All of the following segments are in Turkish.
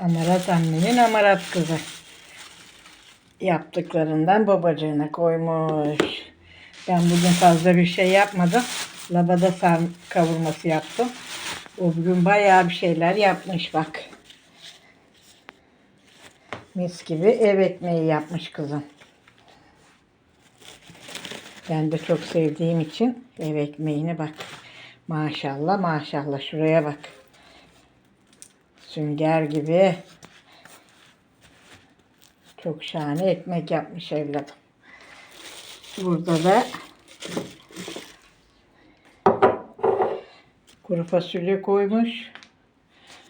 Amarat annenin amarat kızı. Yaptıklarından babacığına koymuş. Ben bugün fazla bir şey yapmadım. Labada sar kavurması yaptım. O bugün bayağı bir şeyler yapmış bak. Mis gibi ev ekmeği yapmış kızım. Ben de çok sevdiğim için ev ekmeğine bak. Maşallah maşallah şuraya bak. Sünger gibi. Çok şahane ekmek yapmış evladım. Burada da kuru fasulye koymuş.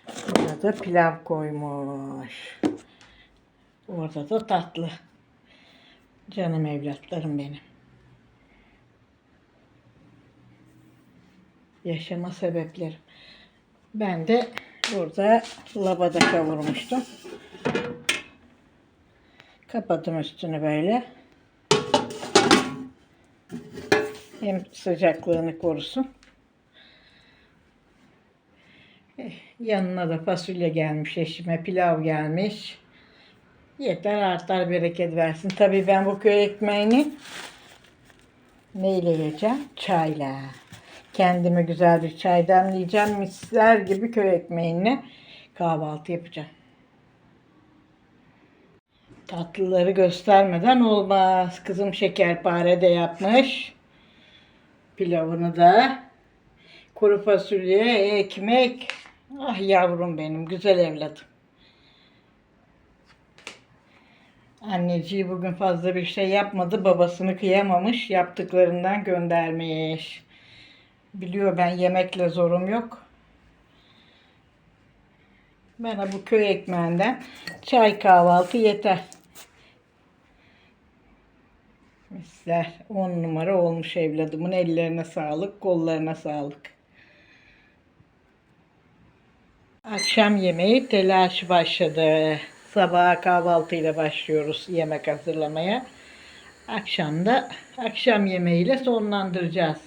Burada da pilav koymuş. Orada da tatlı. Canım evlatlarım benim. Yaşama sebeplerim. Ben de burada labada kavurmuştum. Kapattım üstünü böyle. Hem sıcaklığını korusun. Eh, Yanına da fasulye gelmiş eşime, pilav gelmiş. Yeter artar bereket versin. Tabii ben bu köy ekmeğini neyle yiyeceğim? Çayla. Kendime güzel bir çay demleyeceğim. Misler gibi köy ekmeğine kahvaltı yapacağım. Tatlıları göstermeden olmaz. Kızım şekerpare de yapmış. Pilavını da. Kuru fasulye, ekmek. Ah yavrum benim, güzel evladım. Anneciği bugün fazla bir şey yapmadı. Babasını kıyamamış. Yaptıklarından göndermiş. Biliyor ben yemekle zorum yok. Bana bu köy ekmeğinden çay kahvaltı yeter. Misler 10 numara olmuş evladımın ellerine sağlık, kollarına sağlık. Akşam yemeği telaşı başladı. Sabaha kahvaltıyla başlıyoruz yemek hazırlamaya. Akşam da akşam yemeğiyle sonlandıracağız.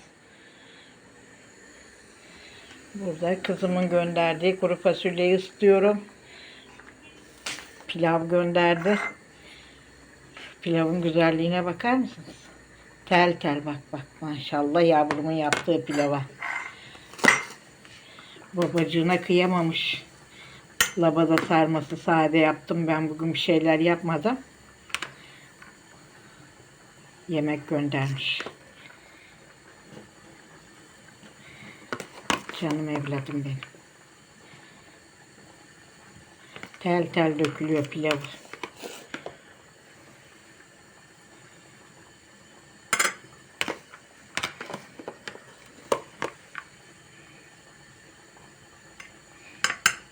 Burada kızımın gönderdiği kuru fasulyeyi ısıtıyorum. Pilav gönderdi. Pilavın güzelliğine bakar mısınız? Tel tel bak bak maşallah yavrumun yaptığı pilava. Babacığına kıyamamış. Labada sarması sade yaptım. Ben bugün bir şeyler yapmadım. Yemek göndermiş. Canım evladım benim. Tel tel dökülüyor pilavı.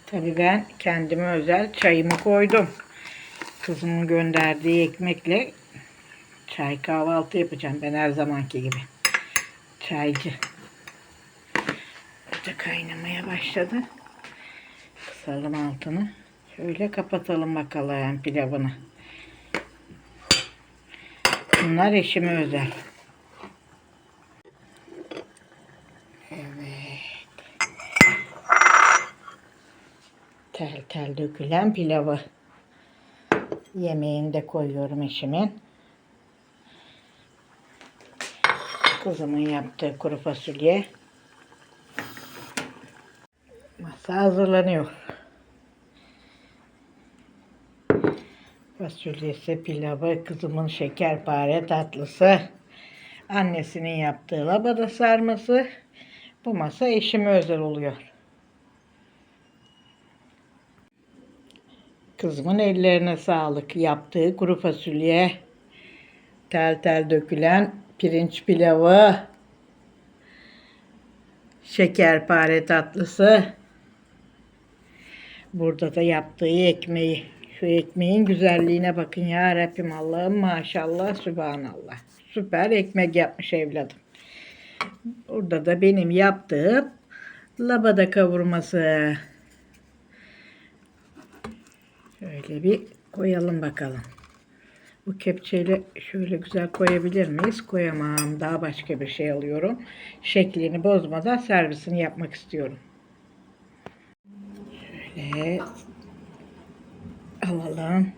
Tabii ben kendime özel çayımı koydum. Kızımın gönderdiği ekmekle çay kahvaltı yapacağım ben her zamanki gibi. Çaycı. Burada kaynamaya başladı. Kısalım altını. Şöyle kapatalım bakalım pilavını. Bunlar eşime özel. Evet. Tel tel dökülen pilavı. Yemeğini de koyuyorum eşimin. Kızımın yaptığı kuru fasulye. Masa hazırlanıyor. Fasulyesi, pilavı, kızımın şekerpare tatlısı, annesinin yaptığı labada sarması. Bu masa eşime özel oluyor. Kızımın ellerine sağlık. Yaptığı kuru fasulye, tel tel dökülen pirinç pilavı, şekerpare tatlısı. Burada da yaptığı ekmeği. Şu ekmeğin güzelliğine bakın ya Rabbim Allah'ım maşallah sübhanallah. Süper ekmek yapmış evladım. Burada da benim yaptığım labada kavurması. Şöyle bir koyalım bakalım. Bu kepçeyle şöyle güzel koyabilir miyiz? Koyamam. Daha başka bir şey alıyorum. Şeklini bozmadan servisini yapmak istiyorum. Şöyle Bakalım.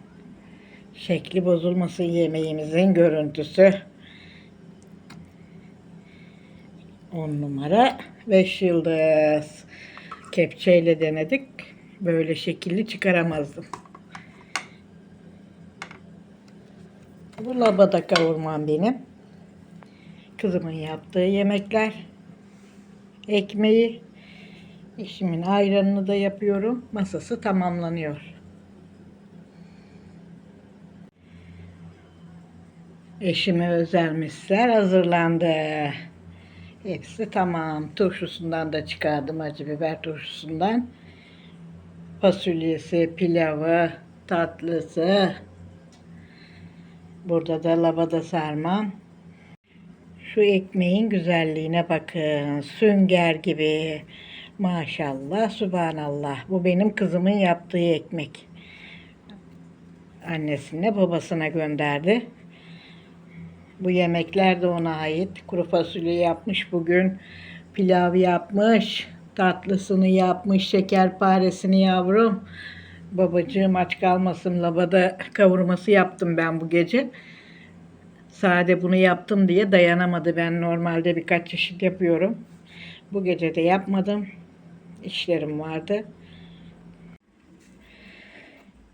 Şekli bozulmasın yemeğimizin görüntüsü. 10 numara 5 yıldız. Kepçeyle denedik. Böyle şekilli çıkaramazdım. Bu labada kavurmam benim. Kızımın yaptığı yemekler. Ekmeği. Eşimin ayranını da yapıyorum. Masası tamamlanıyor. Eşime özel misler hazırlandı. Hepsi tamam. Turşusundan da çıkardım acı biber turşusundan. Fasulyesi, pilavı, tatlısı. Burada da labada sarmam. Şu ekmeğin güzelliğine bakın. Sünger gibi. Maşallah, subhanallah. Bu benim kızımın yaptığı ekmek. Annesine, babasına gönderdi. Bu yemekler de ona ait. Kuru fasulye yapmış bugün. Pilav yapmış. Tatlısını yapmış. Şekerparesini yavrum. Babacığım aç kalmasın. Labada kavurması yaptım ben bu gece. Sade bunu yaptım diye dayanamadı. Ben normalde birkaç çeşit yapıyorum. Bu gece de yapmadım. İşlerim vardı.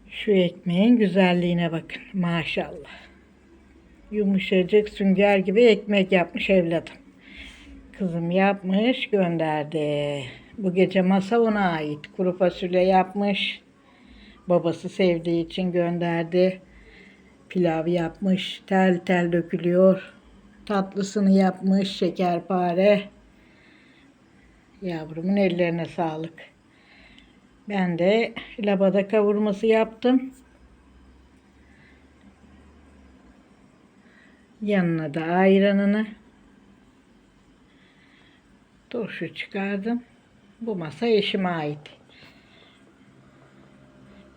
Şu ekmeğin güzelliğine bakın. Maşallah. Yumuşacık sünger gibi ekmek yapmış evladım. Kızım yapmış gönderdi. Bu gece masa ona ait. Kuru fasulye yapmış. Babası sevdiği için gönderdi. Pilav yapmış. Tel tel dökülüyor. Tatlısını yapmış. Şekerpare. Yavrumun ellerine sağlık. Ben de labada kavurması yaptım. Yanına da ayranını turşu çıkardım. Bu masa eşime ait.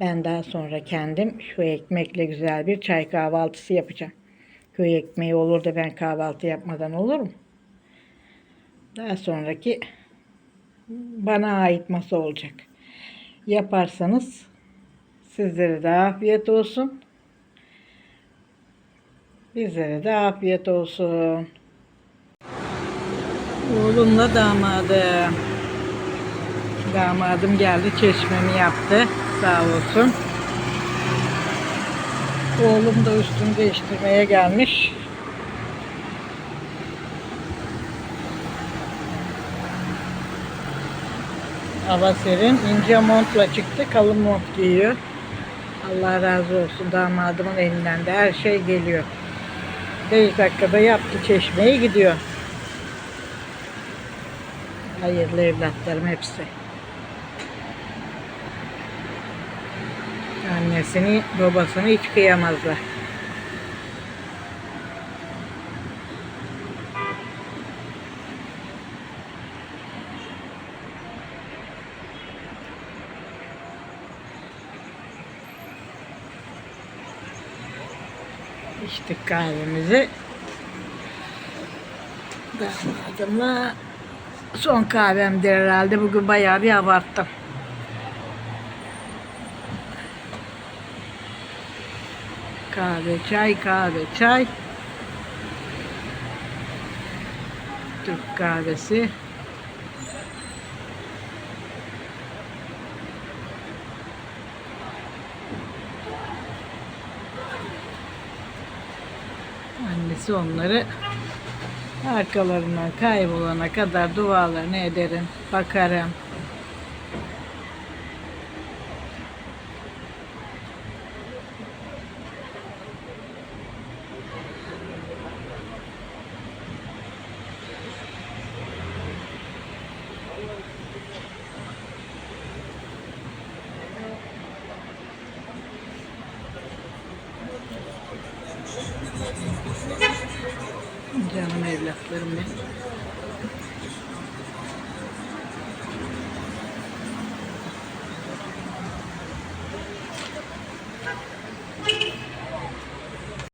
Ben daha sonra kendim şu ekmekle güzel bir çay kahvaltısı yapacağım. Köy ekmeği olur da ben kahvaltı yapmadan olur mu? Daha sonraki bana ait masa olacak. Yaparsanız sizlere de afiyet olsun. Bizlere de afiyet olsun. Oğlumla damadım. Damadım geldi çeşmemi yaptı. Sağ olsun. Oğlum da üstünü değiştirmeye gelmiş. Hava serin. ince montla çıktı. Kalın mont giyiyor. Allah razı olsun damadımın elinden de her şey geliyor. 5 dakikada yaptı çeşmeye gidiyor. Hayırlı evlatlarım hepsi. Annesini, babasını hiç kıyamazlar. İçtik kahvemizi. Damadımla son kahvemdir herhalde. Bugün bayağı bir abarttım. Kahve, çay, kahve, çay. Türk kahvesi. Onları arkalarından kaybolana kadar dualarını ederim, bakarım. Canım evlatlarım benim.